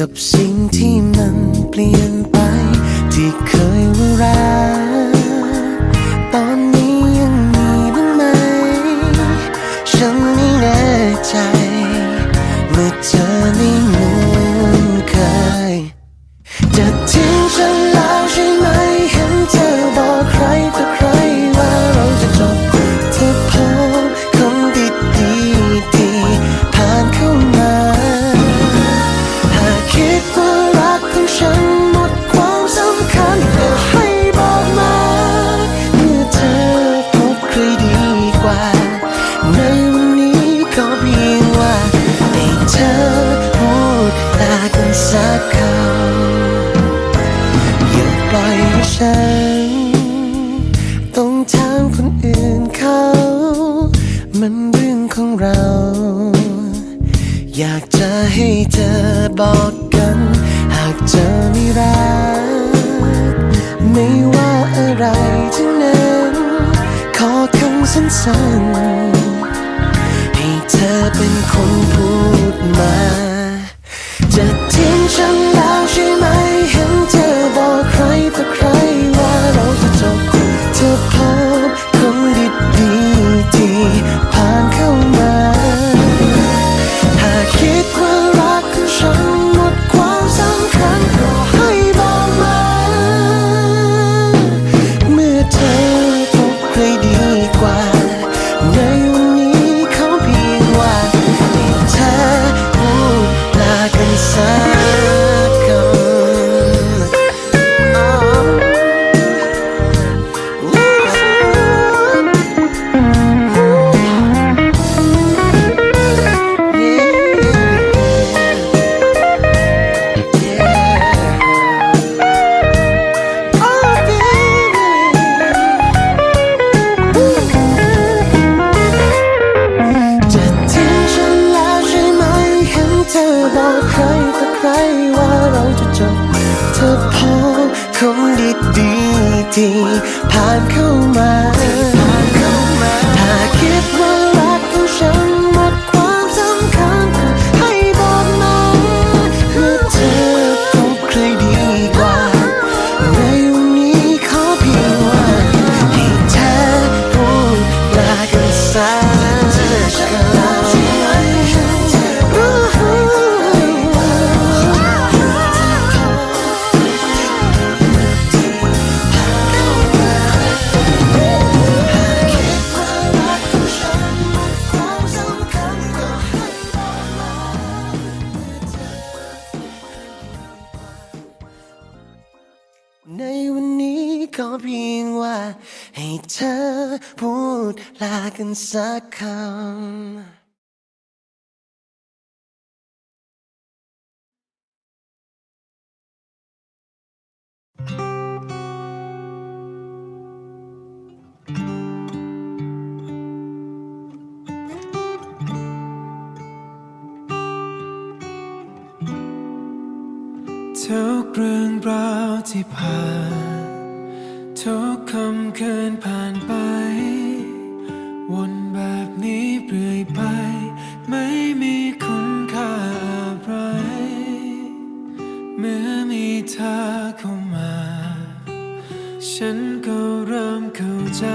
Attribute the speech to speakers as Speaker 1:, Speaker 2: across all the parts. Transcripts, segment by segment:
Speaker 1: up singing. กว่า ในวันนี้ก็เพียงว่าให้เธอพูดตากันสักคำอย่าปล่อยให้ฉัน ต้องถามคนอื่นเขา มันเรื่องของเรา อยากจะให้เธอบอกกัน หากเธอไม่รัก ไม่ว่าอะไร 心 เธอบอกใครต่อใครว่าเราจะจบ เธอพอคนดีดีที่ผ่านเข้ามา ลากันสักคำ
Speaker 2: ทุกเรื่องราวที่ผ่านทุกคำเคืนผ่าน มา ฉันก็เริ่มเข้าใจ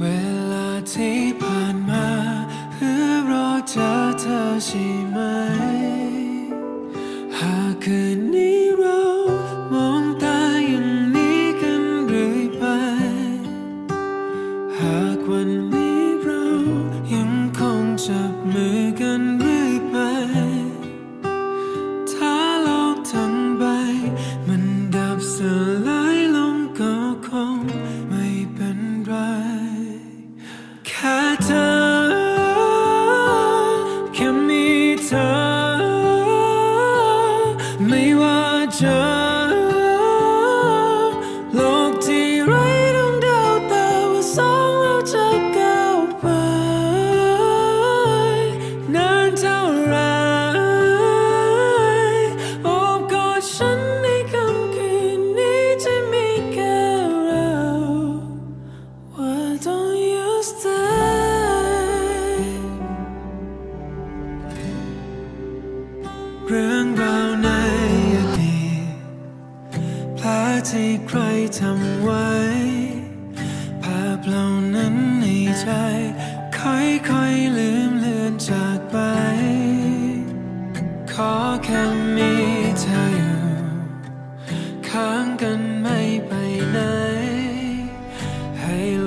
Speaker 2: เวลาที่ผ่าน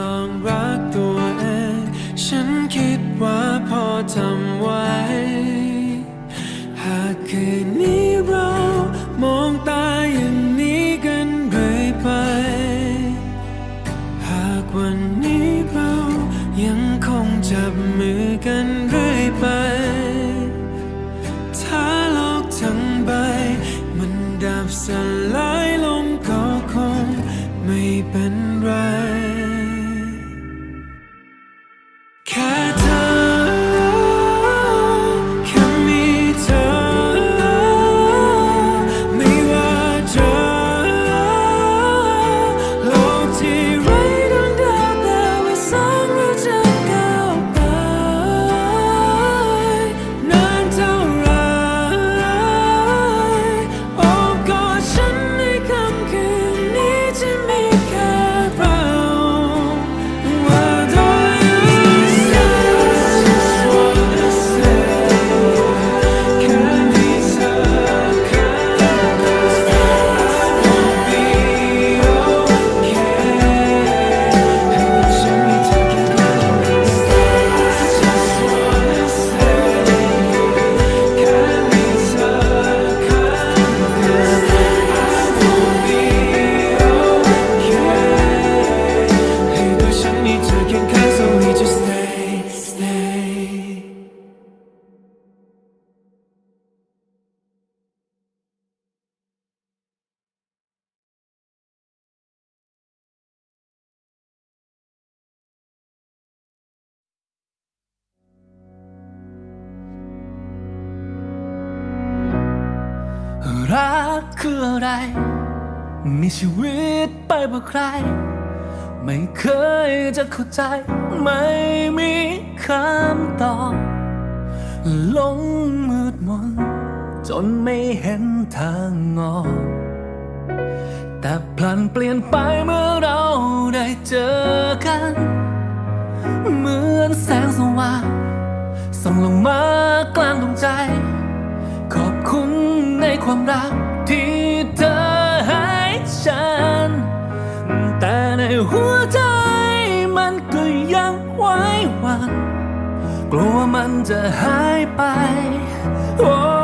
Speaker 2: ลองรักตัวเอง ฉันคิดว่าพอทำไว้ หากคืนนี้ อะไร มี
Speaker 3: ชีวิตไปเพื่อใคร ไม่เคยจะเข้าใจ ไม่มีคำตอบหลงมืดมน จนไม่เห็นทางออกแต่พลันเปลี่ยนไปเมื่อเราได้เจอกัน เหมือนแสงสว่างส่องลงมากลางดวงใจ ขอบคุณในความรัก แต่หัวใจมันก็ยังไว้หวังกลัวมันจะหายไป โอ้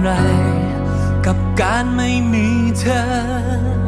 Speaker 3: ไร กับกา
Speaker 2: รไม่มีเธอ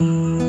Speaker 2: คื